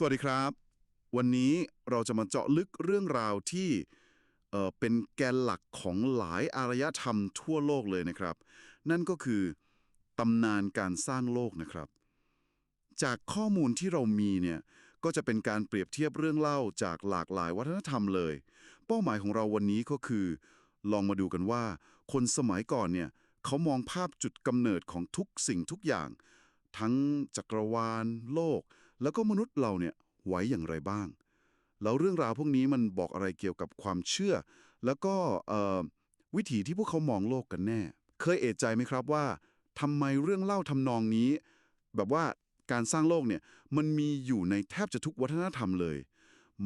สวัสดีครับ วันนี้เราจะมาเจาะลึกเรื่องราวที่เเป็นแกนหลักของหลายอารยธรรมทั่วโลกเลยนะครับ นั่นก็คือตำนานการสร้างโลกนะครับ จากข้อมูลที่เรามีเนี่ยก็จะเป็นการเปรียบเทียบเรื่องเล่าจากหลากหลายวัฒนธรรมเลย เป้าหมายของเราวันนี้ก็คือ ลองมาดูกันว่า คนสมัยก่อนเนี่ยเขามองภาพจุดกำเนิดของทุกสิ่งทุกอย่าง ทั้งจักรวาล โลก แล้วก็มนุษย์เราเนี่ยไว้อย่างไรบ้าง แล้วเรื่องราวพวกนี้มันบอกอะไรเกี่ยวกับความเชื่อ แล้วก็วิถีที่พวกเขามองโลกกันแน่ เคยเอะใจไหมครับว่าทำไมเรื่องเล่าทำนองนี้ แบบว่าการสร้างโลกเนี่ยมันมีอยู่ในแทบจะทุกวัฒนธรรมเลย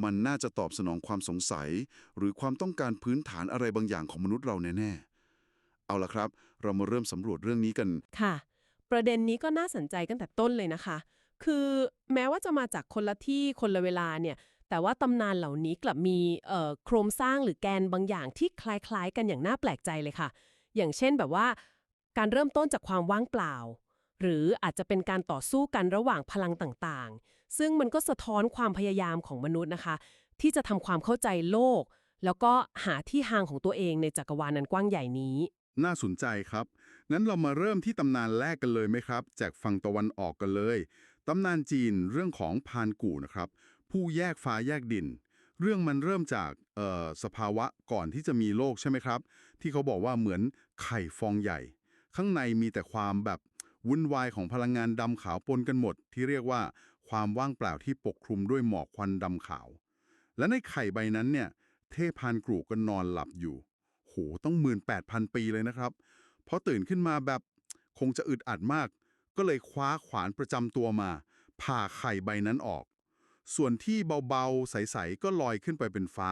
มันน่าจะตอบสนองความสงสัย หรือความต้องการพื้นฐานอะไรบางอย่างของมนุษย์เราแน่ๆ เอาละครับ เรามาเริ่มสำรวจเรื่องนี้กัน ค่ะ ประเด็นนี้ก็น่าสนใจกันแต่ต้นเลยนะคะ คือแม้ว่าจะมาจากคนละที่คนละเวลาเนี่ย แต่ว่าตำนานเหล่านี้กลับมีโครงสร้างหรือแกนบางอย่างที่คล้ายๆ กันอย่างน่าแปลกใจเลยค่ะ อย่างเช่นแบบว่า การเริ่มต้นจากความว่างเปล่า หรืออาจจะเป็นการต่อสู้กันระหว่างพลังต่างๆ ซึ่งมันก็สะท้อนความพยายามของมนุษย์นะคะ ที่จะทำความเข้าใจโลก แล้วก็หาที่ห่างของตัวเองในจักรวาลนันกว้างใหญ่นี้น่าสนใจครับ งั้นเรามาเริ่มที่ตำนานแรกกันเลยไหมครับ จากฝั่งตะวันออกกันเลย ตำนานจีนเรื่องของพานกู่นะครับ ผู้แยกฟ้าแยกดิน เรื่องมันเริ่มจากสภาวะก่อนที่จะมีโลกใช่ไหมครับ ที่เขาบอกว่าเหมือนไข่ฟองใหญ่ ข้างในมีแต่ความแบบวุ่นวายของพลังงานดำขาวปนกันหมด ที่เรียกว่าความว่างเปล่าที่ปกคลุมด้วยหมอกควันดำขาว และในไข่ใบนั้นเนี่ย เทพพานกรูก็นอนหลับอยู่ โห ต้องหมื่นแปดพันปีเลยนะครับพอตื่นขึ้นมาแบบคงจะอึดอัดมาก ก็เลยคว้าขวานประจำตัวมา ผ่าไข่ใบนั้นออก ส่วนที่เบาๆ ใสๆ ก็ลอยขึ้นไปเป็นฟ้า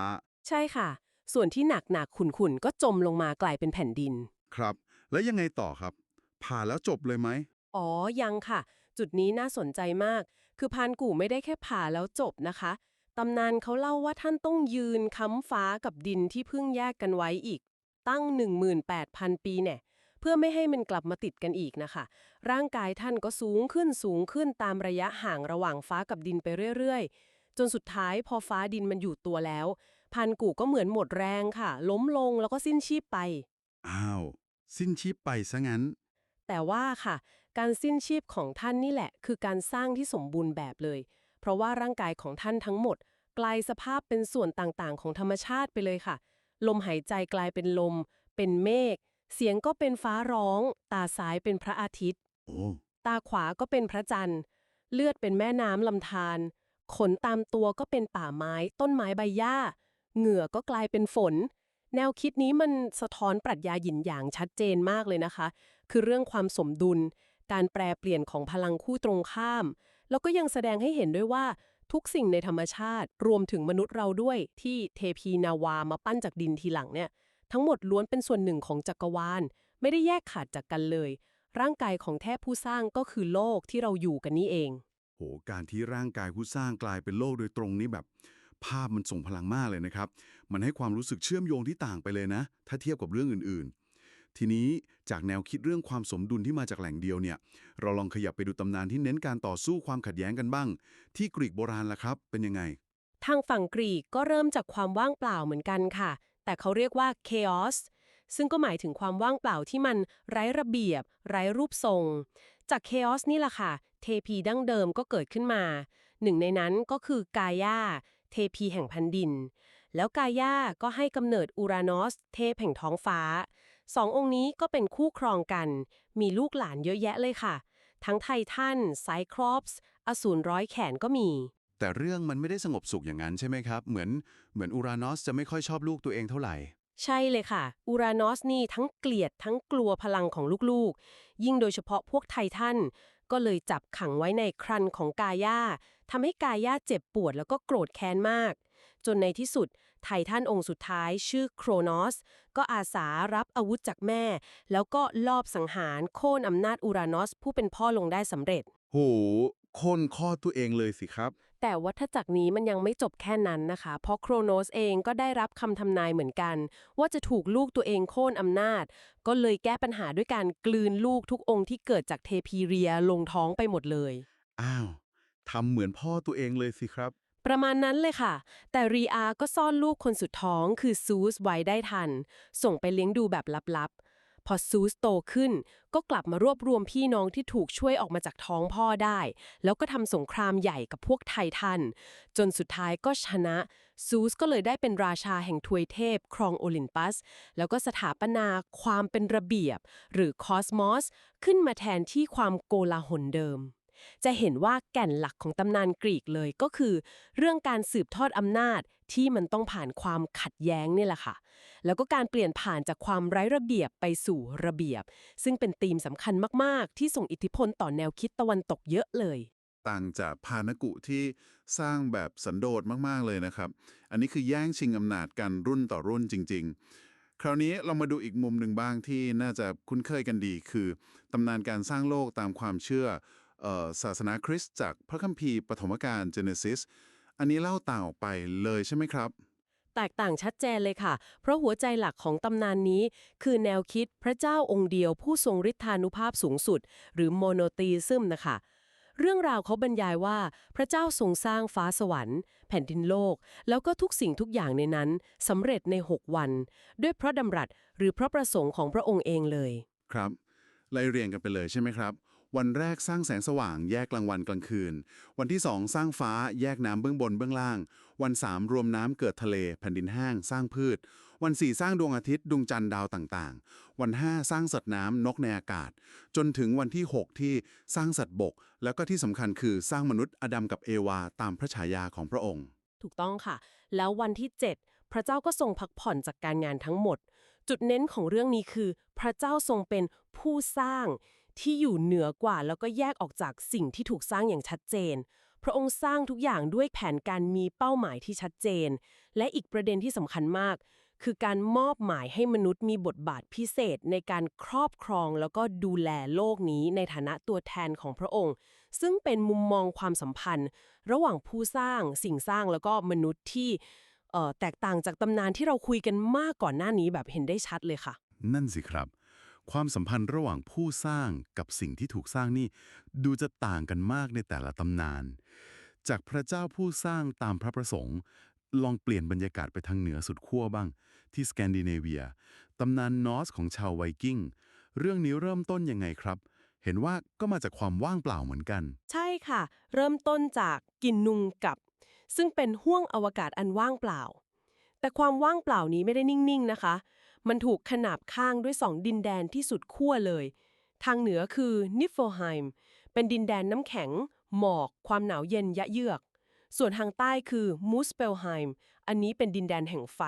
ใช่ค่ะ ส่วนที่หนักหนักๆขุ่นๆ ก็จมลงมากลายเป็นแผ่นดิน ครับ แล้วยังไงต่อครับ ผ่าแล้วจบเลยไหม อ๋อ ยังค่ะ จุดนี้น่าสนใจมาก คือพานกู่ไม่ได้แค่ผ่าแล้วจบนะคะ ตำนานเขาเล่าว่าท่านต้องยืนค้ำฟ้ากับดินที่เพิ่งแยกกันไว้อีก ตั้ง 18,000 ปีเนี่ย เพื่อไม่ให้มันกลับมาติดกันอีกนะคะ ร่างกายท่านก็สูงขึ้นสูงขึ้นตามระยะห่างระหว่างฟ้ากับดินไปเรื่อยๆ จนสุดท้ายพอฟ้าดินมันอยู่ตัวแล้ว พันกู่ก็เหมือนหมดแรงค่ะ ล้มลงแล้วก็สิ้นชีพไป อ้าว สิ้นชีพไปซะงั้น แต่ว่าค่ะ การสิ้นชีพของท่านนี่แหละ คือการสร้างที่สมบูรณ์แบบเลย เพราะว่าร่างกายของท่านทั้งหมด กลายสภาพเป็นส่วนต่างๆ ของธรรมชาติไปเลยค่ะ ลมหายใจกลายเป็นลม เป็นเมฆ เสียงก็เป็นฟ้าร้อง ตาซ้ายเป็นพระอาทิตย์โอ้ตาขวาก็เป็นพระจันทร์ เลือดเป็นแม่น้ำลำธาร ขนตามตัวก็เป็นป่าไม้ ต้นไม้ใบหญ้า เหงื่อก็กลายเป็นฝน แนวคิดนี้มันสะท้อนปรัชญาหยินหยางชัดเจนมากเลยนะคะ คือเรื่องความสมดุล การแปรเปลี่ยนของพลังคู่ตรงข้าม แล้วก็ยังแสดงให้เห็นด้วยว่าทุกสิ่งในธรรมชาติรวมถึงมนุษย์เราด้วยที่เทพีนาวามาปั้นจากดินทีหลังเนี่ย ทั้งหมดล้วนเป็นส่วนหนึ่งของจักรวาล ไม่ได้แยกขาดจากกันเลย ร่างกายของแท้ผู้สร้างก็คือโลกที่เราอยู่กันนี่เอง โห การที่ร่างกายผู้สร้างกลายเป็นโลกโดยตรงนี้แบบ ภาพมันส่งพลังมากเลยนะครับ มันให้ความรู้สึกเชื่อมโยงที่ต่างไปเลยนะ ถ้าเทียบกับเรื่องอื่นๆ ทีนี้จากแนวคิดเรื่องความสมดุลที่มาจากแหล่งเดียวเนี่ย เราลองขยับไปดูตำนานที่เน้นการต่อสู้ความขัดแย้งกันบ้าง ที่กรีกโบราณล่ะครับ เป็นยังไง ทางฝั่งกรีกก็เริ่มจากความว่างเปล่าเหมือนกันค่ะ แต่เขาเรียกว่า chaos ซึ่งก็หมายถึงความว่างเปล่าที่มันไร้ระเบียบ ไร้รูปทรง จาก chaos นี่แหละค่ะ เทพีดั้งเดิมก็เกิดขึ้นมา หนึ่งในนั้นก็คือกายาเทพีแห่งแผ่นดิน แล้วกายาก็ให้กำเนิดอูรานอส เทพแห่งท้องฟ้า สององค์นี้ก็เป็นคู่ครองกัน มีลูกหลานเยอะแยะเลยค่ะ ทั้งไททันไซครอปส์อสูรร้อยแขนก็มี แต่เรื่องมันไม่ได้สงบสุขอย่างนั้นใช่ไหมครับ เหมือนเหมือนอูรานอสจะไม่ค่อยชอบลูกตัวเองเท่าไหร่ ใช่เลยค่ะ อูรานอสนี่ทั้งเกลียดทั้งกลัวพลังของลูกๆ ยิ่งโดยเฉพาะพวกไททันก็เลยจับขังไว้ในครันของกายาทำให้กายาเจ็บปวดแล้วก็โกรธแค้นมาก จนในที่สุด ไททันองค์สุดท้ายชื่อโครนอส ก็อาสารับอาวุธจากแม่ แล้วก็ลอบสังหารโค่นอำนาจอูรานอสผู้เป็นพ่อลงได้สำเร็จ โหคนข้อตัวเองเลยสิครับ แต่วัฏจักรนี้มันยังไม่จบแค่นั้นนะคะ เพราะโครโนสเองก็ได้รับคำทำนายเหมือนกัน ว่าจะถูกลูกตัวเองโค่นอำนาจ ก็เลยแก้ปัญหาด้วยการกลืนลูกทุกองค์ที่เกิดจากเทพีเรียลงท้องไปหมดเลย อ้าวทำเหมือนพ่อตัวเองเลยสิครับ ประมาณนั้นเลยค่ะ แต่รีอาก็ซ่อนลูกคนสุดท้องคือซูสไว้ได้ทัน ส่งไปเลี้ยงดูแบบลับๆ พอซูสโตขึ้น ก็กลับมารวบรวมพี่น้องที่ถูกช่วยออกมาจากท้องพ่อได้ แล้วก็ทำสงครามใหญ่กับพวกไททัน จนสุดท้ายก็ชนะ ซูสก็เลยได้เป็นราชาแห่งทวยเทพ ครองโอลิมปัส แล้วก็สถาปนาความเป็นระเบียบ หรือคอสมอส ขึ้นมาแทนที่ความโกลาหลเดิมจะเห็นว่าแก่นหลักของตำนานกรีกเลยก็คือ เรื่องการสืบทอดอำนาจที่มันต้องผ่านความขัดแย้งนี่แหละค่ะ แล้วก็การเปลี่ยนผ่านจากความไร้ระเบียบไปสู่ระเบียบ ซึ่งเป็นธีมสำคัญมาก ๆ ที่ส่งอิทธิพลต่อแนวคิดตะวันตกเยอะเลยต่างจากพานกุที่สร้างแบบสันโดษมากๆเลยนะครับ อันนี้คือแย่งชิงอำนาจกันรุ่นต่อรุ่นจริง ๆ คราวนี้เรามาดูอีกมุมหนึ่งบ้างที่น่าจะคุ้นเคยกันดี คือตำนานการสร้างโลกตามความเชื่อศาสนาคริสต์จากพระคัมภีร์ปฐมกาล Genesis อันนี้เล่าต่างออกไปเลยใช่ไหมครับ แตกต่างชัดเจนเลยค่ะ เพราะหัวใจหลักของตำนานนี้ คือแนวคิดพระเจ้าองค์เดียวผู้ทรงฤทธานุภาพสูงสุด หรือโมโนตีซึมนะคะเรื่องราวเขาบรรยายว่าพระเจ้าทรงสร้างฟ้าสวรรค์ แผ่นดินโลก แล้วก็ทุกสิ่งทุกอย่างในนั้นสำเร็จใน 6 วัน ด้วยพระดำรัสหรือพระประสงค์ของพระองค์เองเลย ครับไล่เรียงกันไปเลยใช่ไหมครับ วันแรกสร้างแสงสว่างแยกกลางวันกลางคืน วันที่2สร้างฟ้าแยกน้ำเบื้องบนเบื้องล่าง วัน 3 รวมน้ำเกิดทะเล แผ่นดินแห้ง สร้างพืช วัน 4 สร้างดวงอาทิตย์ดวงจันทร์ดาวต่างๆ วัน 5 สร้างสัตว์น้ำนกในอากาศ จนถึงวันที่ 6 ที่สร้างสัตว์บก แล้วก็ที่สำคัญคือสร้างมนุษย์อดัมกับเอวา ตามพระฉายาของพระองค์ ถูกต้องค่ะ แล้ววันที่ 7 พระเจ้าก็ทรงพักผ่อนจากการงานทั้งหมด จุดเน้นของเรื่องนี้คือ พระเจ้าทรงเป็นผู้สร้างที่อยู่เหนือกว่าแล้วก็แยกออกจากสิ่งที่ถูกสร้างอย่างชัดเจน พระองค์สร้างทุกอย่างด้วยแผนการมีเป้าหมายที่ชัดเจน และอีกประเด็นที่สำคัญมาก คือการมอบหมายให้มนุษย์มีบทบาทพิเศษในการครอบครองแล้วก็ดูแลโลกนี้ในฐานะตัวแทนของพระองค์ ซึ่งเป็นมุมมองความสัมพันธ์ ระหว่างผู้สร้างสิ่งสร้างแล้วก็มนุษย์ที่แตกต่างจากตำนานที่เราคุยกันมากก่อนหน้านี้แบบเห็นได้ชัดเลยค่ะ นั่นสิครับ ความสัมพันธ์ระหว่างผู้สร้างกับสิ่งที่ถูกสร้างนี่ ดูจะต่างกันมากในแต่ละตำนาน จากพระเจ้าผู้สร้างตามพระประสงค์ ลองเปลี่ยนบรรยากาศไปทางเหนือสุดขั้วบ้าง ที่สแกนดิเนเวียตำนานนอร์สของชาวไวกิ้ง เรื่องนี้เริ่มต้นยังไงครับ เห็นว่าก็มาจากความว่างเปล่าเหมือนกัน ใช่ค่ะ เริ่มต้นจากกินนุงกับ ซึ่งเป็นห้วงอวกาศอันว่างเปล่า แต่ความว่างเปล่านี้ไม่ได้นิ่งๆนะคะ มันถูกขนาบข้างด้วยสองดินแดนที่สุดขั้วเลย ทางเหนือคือนิฟโฟไฮม์เป็นดินแดนน้ำแข็ง หมอก ความหนาวเย็นยะเยือก ส่วนทางใต้คือมูสเปลไฮม์อันนี้เป็นดินแดนแห่งไฟ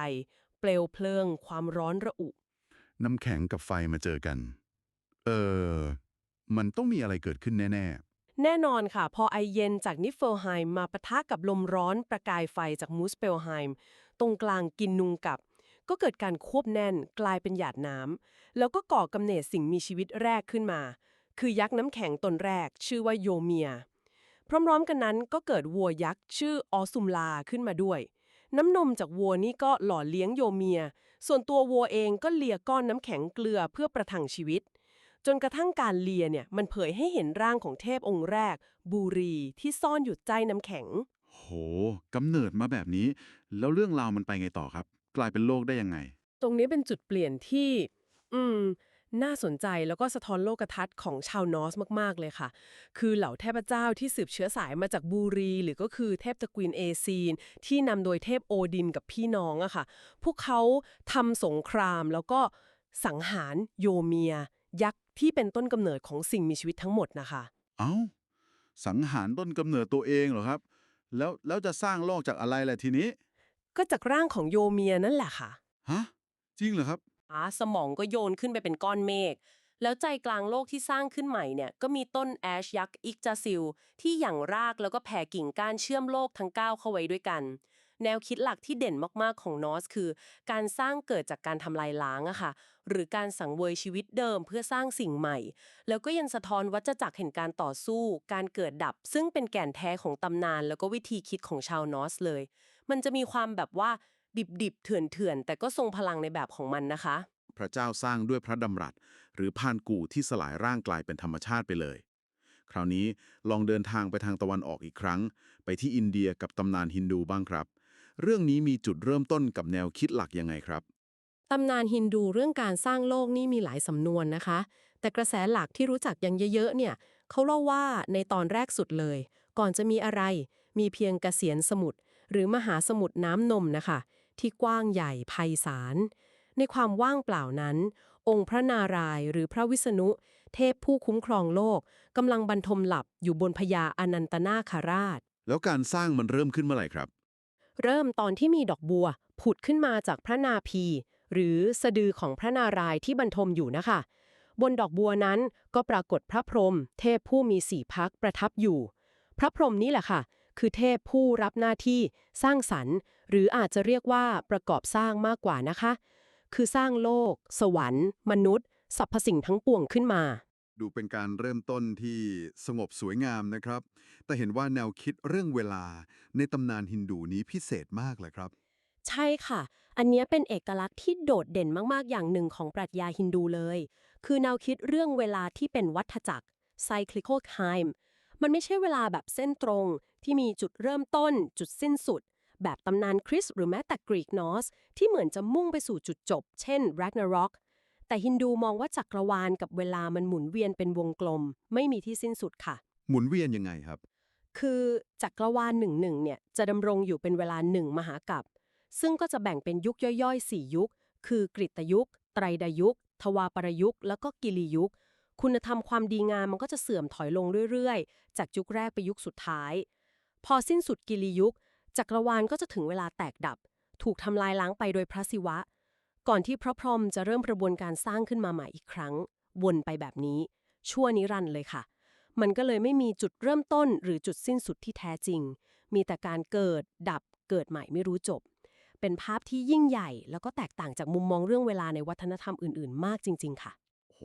เปลวเพลิง ความร้อนระอุ น้ำแข็งกับไฟมาเจอกัน เออ มันต้องมีอะไรเกิดขึ้นแน่แน่นอนค่ะ พอไอเย็นจากนิฟเฟลไฮม์มาปะทะกับลมร้อนประกายไฟจากมูสเปลไฮม์ตรงกลางกินนุงกับ ก็เกิดการควบแน่นกลายเป็นหยาดน้ำแล้วก็ก่อกำเนิดสิ่งมีชีวิตแรกขึ้นมา คือยักษ์น้ำแข็งตนแรก ชื่อว่าโยเมีย พร้อมๆกันนั้นก็เกิดวัวยักษ์ชื่อออซุมลาขึ้นมาด้วย น้ำนมจากวัวนี่ก็หล่อเลี้ยงโยเมีย ส่วนตัววัวเองก็เลียก้อนน้ำแข็งเกลือเพื่อประทังชีวิต จนกระทั่งการเลียเนี่ยมันเผยให้เห็นร่างของเทพองค์แรก บูรีที่ซ่อนอยู่ใต้น้ำแข็ง โหกำเนิดมาแบบนี้ แล้วเรื่องราวมันไปไงต่อครับ กลายเป็นโลกได้ยังไง ตรงนี้เป็นจุดเปลี่ยนที่ อืม น่าสนใจแล้วก็สะท้อนโลกทัศน์ของชาวนอร์สมาก ๆ เลยค่ะ คือเหล่าเทพเจ้าที่สืบเชื้อสายมาจากบูรี หรือก็คือเทพตระกูลเอซีน ที่นำโดยเทพโอดินกับพี่น้องอะค่ะ พวกเขาทำสงครามแล้วก็สังหารโยเมีย ยักษ์ที่เป็นต้นกำเนิดของสิ่งมีชีวิตทั้งหมดนะคะ เอ้า สังหารต้นกำเนิดตัวเองเหรอครับ แล้วแล้วจะสร้างโลกจากอะไรล่ะทีนี้ ก็จากร่างของโยเมียนั่นแหละค่ะฮะจริงเหรอครับอ่าสมองก็โยนขึ้นไปเป็นก้อนเมฆแล้วใจกลางโลกที่สร้างขึ้นใหม่เนี่ยก็มีต้นแอชยักษ์อิกจาซิล ที่หยั่งรากแล้วก็แผ่กิ่งก้านเชื่อมโลกทั้ง9เข้าไว้ด้วยกัน แนวคิดหลักที่เด่นมากๆของนอสคือ การสร้างเกิดจากการทำลายล้างอะค่ะ หรือการสังเวยชีวิตเดิมเพื่อสร้างสิ่งใหม่ แล้วก็ยังสะท้อนวัฏจักรแห่งการต่อสู้ การเกิดดับ ซึ่งเป็นแก่นแท้ของตำนาน แล้วก็วิธีคิดของชาวนอสเลย มันจะมีความแบบว่าดิบๆเถื่อนๆแต่ก็ทรงพลังในแบบของมันนะคะ พระเจ้าสร้างด้วยพระดำรัส หรือพานกูที่สลายร่างกลายเป็นธรรมชาติไปเลย คราวนี้ลองเดินทางไปทางตะวันออกอีกครั้ง ไปที่อินเดียกับตำนานฮินดูบ้างครับ เรื่องนี้มีจุดเริ่มต้นกับแนวคิดหลักยังไงครับตำนานฮินดูเรื่องการสร้างโลกนี่มีหลายสำนวนนะคะ แต่กระแสหลักที่รู้จักยังเยอะๆ เนี่ยเขาเล่าว่าในตอนแรกสุดเลย ก่อนจะมีอะไร มีเพียงกเกษียนสมุทร หรือมหาสมุทรน้ำนมนะคะ ที่กว้างใหญ่ไพศาล ในความว่างเปล่านั้น องค์พระนารายณ์หรือพระวิษณุ เทพผู้คุ้มครองโลกกำลังบรรทมหลับอยู่บนพญาอนันตนาคราช แล้วการสร้างมันเริ่มขึ้นเมื่อไหร่ครับ เริ่มตอนที่มีดอกบัว ผุดขึ้นมาจากพระนาภีหรือสะดือของพระนารายณ์ที่บรรทมอยู่นะคะ บนดอกบัวนั้นก็ปรากฏพระพรหมเทพผู้มีสี่พักประทับอยู่ พระพรหมนี่แหละค่ะ คือเทพผู้รับหน้าที่สร้างสรรค์ หรืออาจจะเรียกว่าประกอบสร้างมากกว่านะคะ คือสร้างโลก สวรรค์ มนุษย์สรรพสิ่งทั้งปวงขึ้นมา ดูเป็นการเริ่มต้นที่สงบสวยงามนะครับ แต่เห็นว่าแนวคิดเรื่องเวลาในตำนานฮินดูนี้พิเศษมากเลยครับ ใช่ค่ะ อันเนี้ยเป็นเอกลักษณ์ที่โดดเด่นมากๆ อย่างหนึ่งของปรัชญาฮินดูเลย คือแนวคิดเรื่องเวลาที่เป็นวัฏจักร cyclical time มันไม่ใช่เวลาแบบเส้นตรงที่มีจุดเริ่มต้น จุดสิ้นสุด แบบตำนานคริสต์หรือแม้แต่กรีกนอสที่เหมือนจะมุ่งไปสู่จุดจบ เช่น Ragnarok แต่ฮินดูมองว่าจักรวาลกับเวลามันหมุนเวียนเป็นวงกลม ไม่มีที่สิ้นสุดค่ะ หมุนเวียนยังไงครับ คือจักรวาลหนึ่งหนึ่งเนี่ยจะดำรงอยู่เป็นเวลาหนึ่งมหากัปซึ่งก็จะแบ่งเป็นยุคย่อยๆ 4 ยุค คือกริตยุค ไตรดยุค ทวาปรยุค แล้วก็กิริยุค คุณธรรมความดีงามมันก็จะเสื่อมถอยลงเรื่อยๆ จากยุคแรกไปยุคสุดท้าย พอสิ้นสุดกิริยุค จักรวาลก็จะถึงเวลาแตกดับ ถูกทำลายล้างไปโดยพระศิวะ ก่อนที่พระพรหมจะเริ่มกระบวนการสร้างขึ้นมาใหม่อีกครั้ง วนไปแบบนี้ ชั่วนิรันดร์เลยค่ะ มันก็เลยไม่มีจุดเริ่มต้นหรือจุดสิ้นสุดที่แท้จริง มีแต่การเกิด ดับ เกิดใหม่ไม่รู้จบ เป็นภาพที่ยิ่งใหญ่ แล้วก็แตกต่างจากมุมมองเรื่องเวลาในวัฒนธรรมอื่น ๆ มากจริง ๆ ค่ะ โห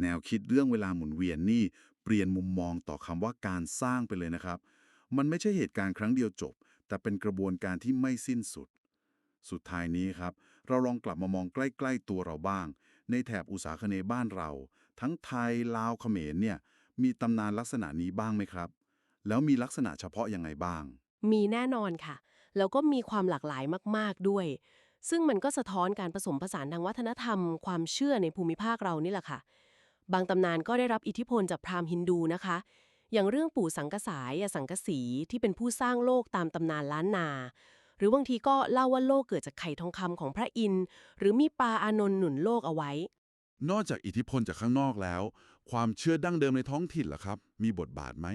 แนวคิดเรื่องเวลาหมุนเวียนนี่เปลี่ยนมุมมองต่อคำว่าการสร้างไปเลยนะครับ มันไม่ใช่เหตุการณ์ครั้งเดียวจบ แต่เป็นกระบวนการที่ไม่สิ้นสุด สุดท้ายนี้ครับ เราลองกลับมามองใกล้ๆตัวเราบ้าง ในแถบอุตสาคเนบ้านเรา ทั้งไทยลาวเขมรเนี่ยมีตำนานลักษณะนี้บ้างไหมครับ แล้วมีลักษณะเฉพาะยังไงบ้าง มีแน่นอนค่ะ แล้วก็มีความหลากหลายมากๆด้วย ซึ่งมันก็สะท้อนการผสมผสานทางวัฒนธรรม ความเชื่อในภูมิภาคเรานี่แหละค่ะ บางตำนานก็ได้รับอิทธิพลจากพราหมณ์ฮินดูนะคะ อย่างเรื่องปู่สังกสายอสังกสีที่เป็นผู้สร้างโลกตามตำนานล้านนา หรือบางทีก็เล่าว่าโลกเกิดจากไข่ทองคำของพระอินทร์หรือมีปลาอานนท์หนุนโลกเอาไว้ นอกจากอิทธิพลจากข้างนอกแล้ว ความเชื่อดั้งเดิมในท้องถิ่นล่ะครับ มีบทบาทไหม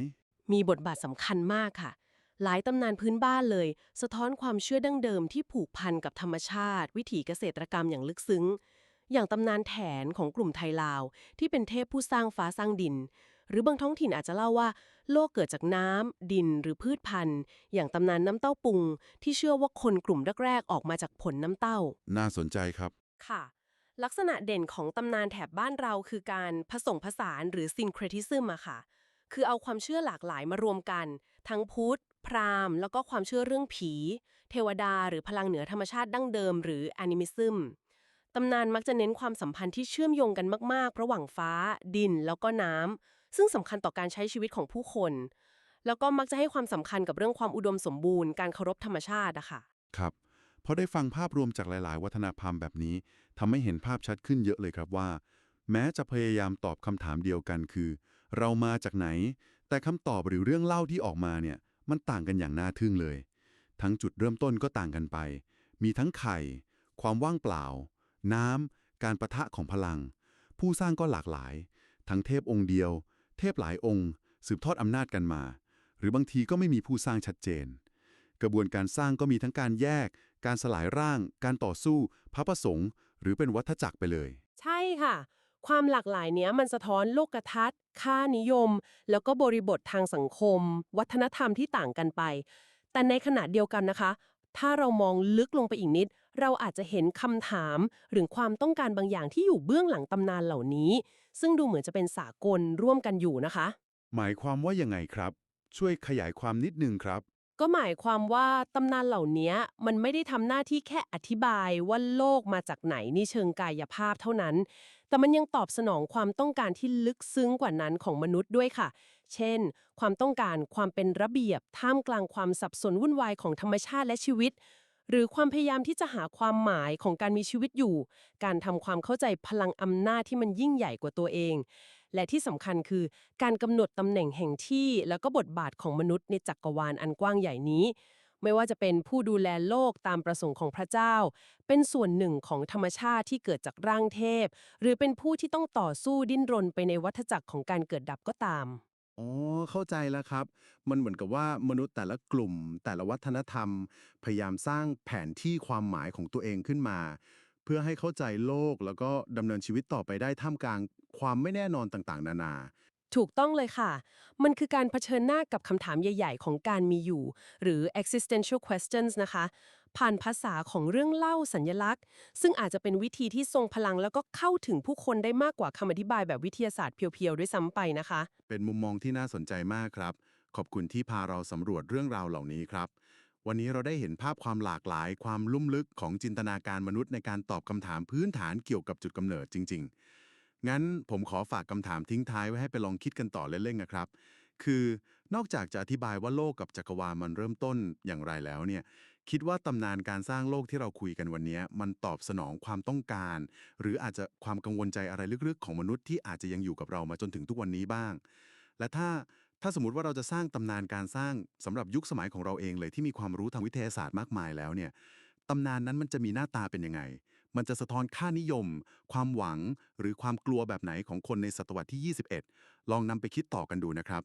มีบทบาทสำคัญมากค่ะ หลายตำนานพื้นบ้านเลย สะท้อนความเชื่อดั้งเดิมที่ผูกพันกับธรรมชาติ วิถีเกษตรกรรมอย่างลึกซึ้ง อย่างตำนานแถนของกลุ่มไทยลาว ที่เป็นเทพผู้สร้างฟ้าสร้างดิน หรือบางท้องถิ่นอาจจะเล่าว่า โลกเกิดจากน้ำดินหรือพืชพันธุ์ อย่างตำนานน้ำเต้าปุง ที่เชื่อว่าคนกลุ่มแรกๆออกมาจากผลน้ำเต้า น่าสนใจครับ ค่ะ ลักษณะเด่นของตำนานแถบบ้านเราคือการผสมผสานหรือซินเครติซึมอะค่ะ คือเอาความเชื่อหลากหลายมารวมกัน ทั้งพุทธพราหมณ์แล้วก็ความเชื่อเรื่องผี เทวดา หรือพลังเหนือธรรมชาติดั้งเดิม หรือแอนิมิซึม ตำนานมักจะเน้นความสัมพันธ์ที่เชื่อมโยงกันมากๆ ระหว่างฟ้า ดิน แล้วก็น้ำ ซึ่งสำคัญต่อการใช้ชีวิตของผู้คน แล้วก็มักจะให้ความสำคัญกับเรื่องความอุดมสมบูรณ์ การเคารพธรรมชาติอะค่ะ ครับพอได้ฟังภาพรวมจากหลาย ๆ วัฒนธรรมแบบนี้ทำให้เห็นภาพชัดขึ้นเยอะเลยครับว่า แม้จะพยายามตอบคำถามเดียวกันคือ เรามาจากไหน แต่คำตอบหรือเรื่องเล่าที่ออกมาเนี่ย มันต่างกันอย่างน่าทึ่งเลย ทั้งจุดเริ่มต้นก็ต่างกันไป มีทั้งไข่ ความว่างเปล่า น้ำ การประทะของพลัง ผู้สร้างก็หลากหลาย ทั้งเทพองค์เดียว เทพหลายองค์ สืบทอดอำนาจกันมา หรือบางทีก็ไม่มีผู้สร้างชัดเจน กระบวนการสร้างก็มีทั้งการแยก การสลายร่าง การต่อสู้ พระประสงค์ หรือเป็นวัฏจักรไปเลย ใช่ค่ะ ความหลากหลายเนี้ยมันสะท้อนโลกทัศน์ ค่านิยม แล้วก็บริบททางสังคม วัฒนธรรมที่ต่างกันไปแต่ในขณะเดียวกันนะคะ ถ้าเรามองลึกลงไปอีกนิด เราอาจจะเห็นคำถามหรือความต้องการบางอย่างที่อยู่เบื้องหลังตำนานเหล่านี้ ซึ่งดูเหมือนจะเป็นสากลร่วมกันอยู่นะคะ หมายความว่ายังไงครับ ช่วยขยายความนิดนึงครับ ก็หมายความว่าตำนานเหล่านี้มันไม่ได้ทำหน้าที่แค่อธิบายว่าโลกมาจากไหนในเชิงกายภาพเท่านั้น แต่มันยังตอบสนองความต้องการที่ลึกซึ้งกว่านั้นของมนุษย์ด้วยค่ะ เช่น ความต้องการความเป็นระเบียบ ท่ามกลางความสับสนวุ่นวายของธรรมชาติและชีวิต หรือความพยายามที่จะหาความหมายของการมีชีวิตอยู่ การทำความเข้าใจพลังอำนาจที่มันยิ่งใหญ่กว่าตัวเอง และที่สำคัญคือ การกำหนดตำแหน่งแห่งที่ แล้วก็บทบาทของมนุษย์ในจักรวาลอันกว้างใหญ่นี้ไม่ว่าจะเป็นผู้ดูแลโลกตามประสงค์ของพระเจ้า เป็นส่วนหนึ่งของธรรมชาติที่เกิดจากร่างเทพ หรือเป็นผู้ที่ต้องต่อสู้ดิ้นรนไปในวัฏจักรของการเกิดดับก็ตาม อ๋อเข้าใจแล้วครับ มันเหมือนกับว่ามนุษย์แต่ละกลุ่ม แต่ละวัฒนธรรม พยายามสร้างแผนที่ความหมายของตัวเองขึ้นมา เพื่อให้เข้าใจโลกแล้วก็ดำเนินชีวิตต่อไปได้ท่ามกลางความไม่แน่นอนต่างๆ นานา ถูกต้องเลยค่ะ มันคือการเผชิญหน้ากับคำถามใหญ่ ๆ ของการมีอยู่ หรือ existential questions นะคะ ผ่านภาษาของเรื่องเล่าสัญญลักษณ์ ซึ่งอาจจะเป็นวิธีที่ทรงพลังแล้วก็เข้าถึงผู้คนได้มากกว่าคำอธิบายแบบวิทยาศาสตร์เพียวๆด้วยซ้ำไปนะคะ เป็นมุมมองที่น่าสนใจมากครับ ขอบคุณที่พาเราสำรวจเรื่องราวเหล่านี้ครับ วันนี้เราได้เห็นภาพความหลากหลาย ความลุ่มลึกของจินตนาการมนุษย์ในการตอบคำถามพื้นฐานเกี่ยวกับจุดกำเนิดจริง ๆ งั้นผมขอฝากคำถามทิ้งท้ายไว้ให้ไปลองคิดกันต่อเล่นๆนะครับคือนอกจากจะอธิบายว่าโลกกับจักรวาลมันเริ่มต้นอย่างไรแล้วเนี่ย คิดว่าตำนานการสร้างโลกที่เราคุยกันวันนี้ มันตอบสนองความต้องการ หรืออาจจะความกังวลใจอะไรลึกๆ ของมนุษย์ที่อาจจะยังอยู่กับเรามาจนถึงทุกวันนี้บ้าง และถ้าถ้าสมมติว่าเราจะสร้างตำนานการสร้างสำหรับยุคสมัยของเราเองเลยที่มีความรู้ทางวิทยาศาสตร์มากมายแล้วเนี่ยตำนานนั้นมันจะมีหน้าตาเป็นยังไง มันจะสะท้อนค่านิยม ความหวัง หรือความกลัวแบบไหนของคนในศตวรรษที่ 21 ลองนำไปคิดต่อกันดูนะครับ